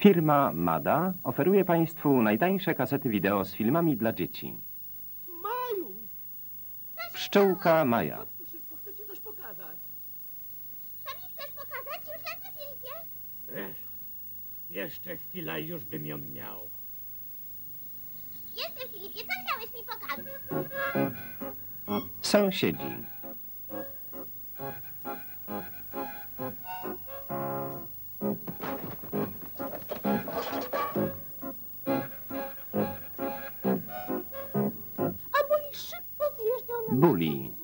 Firma Mada oferuje Państwu najtańsze kasety wideo z filmami dla dzieci. Maju! Pszczółka Maja. Chodź tu szybko, chcę ci coś pokazać. Co mi chcesz pokazać? Już lecę, Filipie. Ech, jeszcze chwila i już bym ją miał. Jestem, Filipie. Co chciałeś mi pokazać? Sąsiedzi. Buli.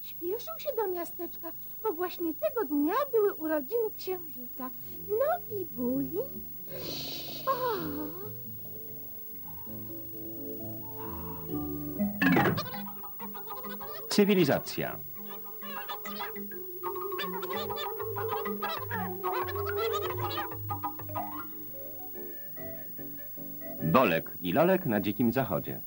Śpieszył się do miasteczka, bo właśnie tego dnia były urodziny księżyca. No i Buli... O, Cywilizacja. Bolek i Lolek na dzikim zachodzie.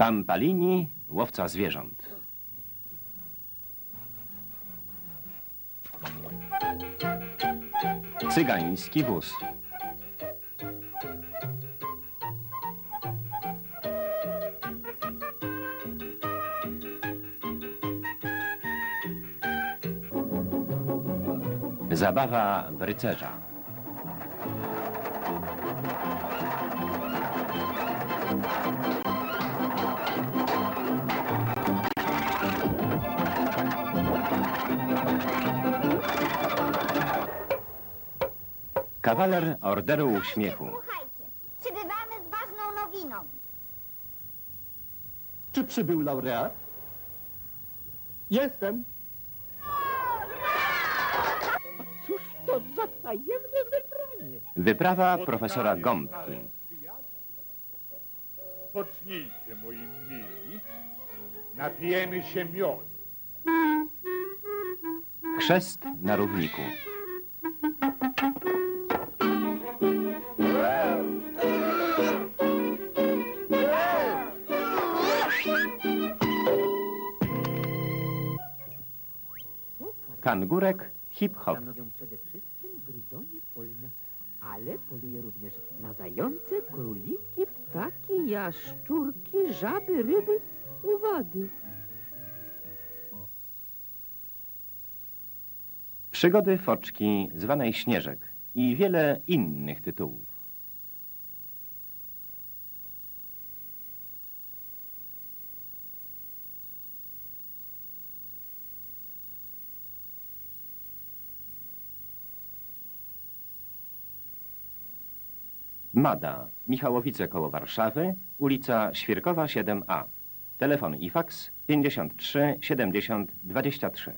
Pampalini, łowca zwierząt. Cygański wóz. Zabawa w rycerza. Kawaler Orderu Uśmiechu. Słuchajcie, przybywamy z ważną nowiną. Czy przybył laureat? Jestem. A cóż to za tajemne wybranie? Wyprawa profesora Gąbki. Pocznijcie, moi mili. Napijemy się miodu. Chrzest na równiku. Kangurek hip-hop. Stanowią przede wszystkim gryzonie polne, ale poluje również na zające, króliki, ptaki, jaszczurki, żaby, ryby. Przygody foczki zwanej Śnieżek i wiele innych tytułów. Mada, Michałowice koło Warszawy, ulica Świerkowa 7A. Telefon i faks 53 70 23.